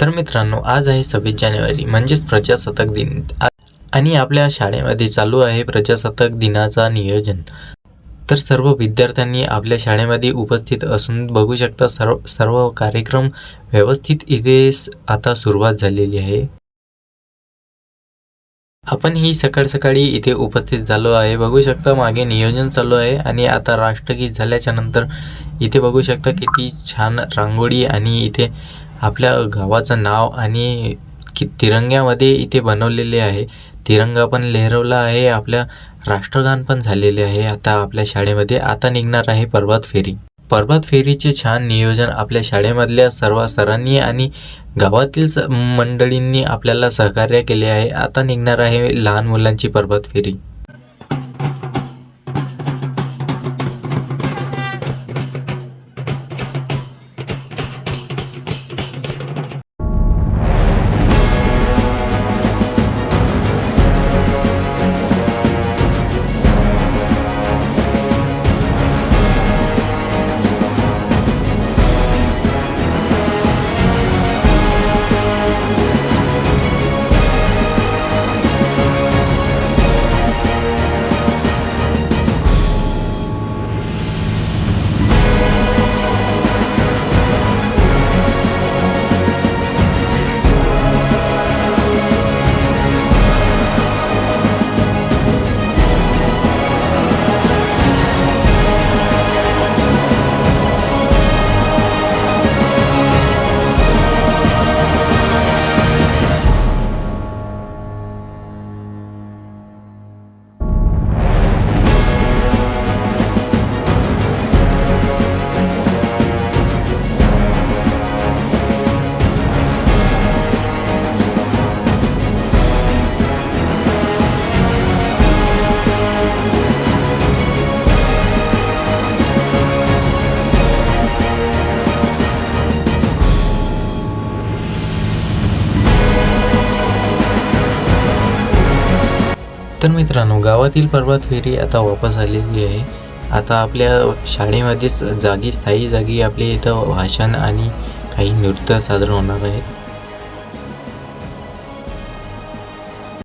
तर मित्रांनो आज आहे सव्वीस जानेवारी म्हणजेच प्रजासत्ताक दिन. आणि आपल्या शाळेमध्ये चालू आहे प्रजासत्ताक दिनाचा नियोजन. तर सर्व विद्यार्थ्यांनी आपल्या शाळेमध्ये उपस्थित असून बघू शकता सर्व सर्व कार्यक्रम व्यवस्थित इथे आता सुरुवात झालेली आहे. आपण ही सकाळ सकाळी इथे उपस्थित झालो आहे. बघू शकता मागे नियोजन चालू आहे आणि आता राष्ट्रगीत झाल्याच्यानंतर इथे बघू शकता किती छान रांगोळी आणि इथे आपल्या गावाचं नाव आणि कि तिरंग्यामध्ये इथे बनवलेले आहे. तिरंगा पण लहरवला आहे आपल्या राष्ट्रगान पण झालेले आहे. आता आपल्या शाळेमध्ये आता निघणार आहे पर्वत फेरी. पर्वत फेरीचे छान नियोजन आपल्या शाळेमधल्या सर्व सरांनी आणि गावातील स मंडळींनी आपल्याला सहकार्य केले आहे. आता निघणार आहे लहान मुलांची पर्वत फेरी. तर मित्रांनो गावातील पर्वत फेरी आता वापस आलेली आहे. आता आपल्या शाळेमध्येच जागी स्थायी जागी आपले इथं भाषण आणि काही नृत्य सादर होणार आहेत.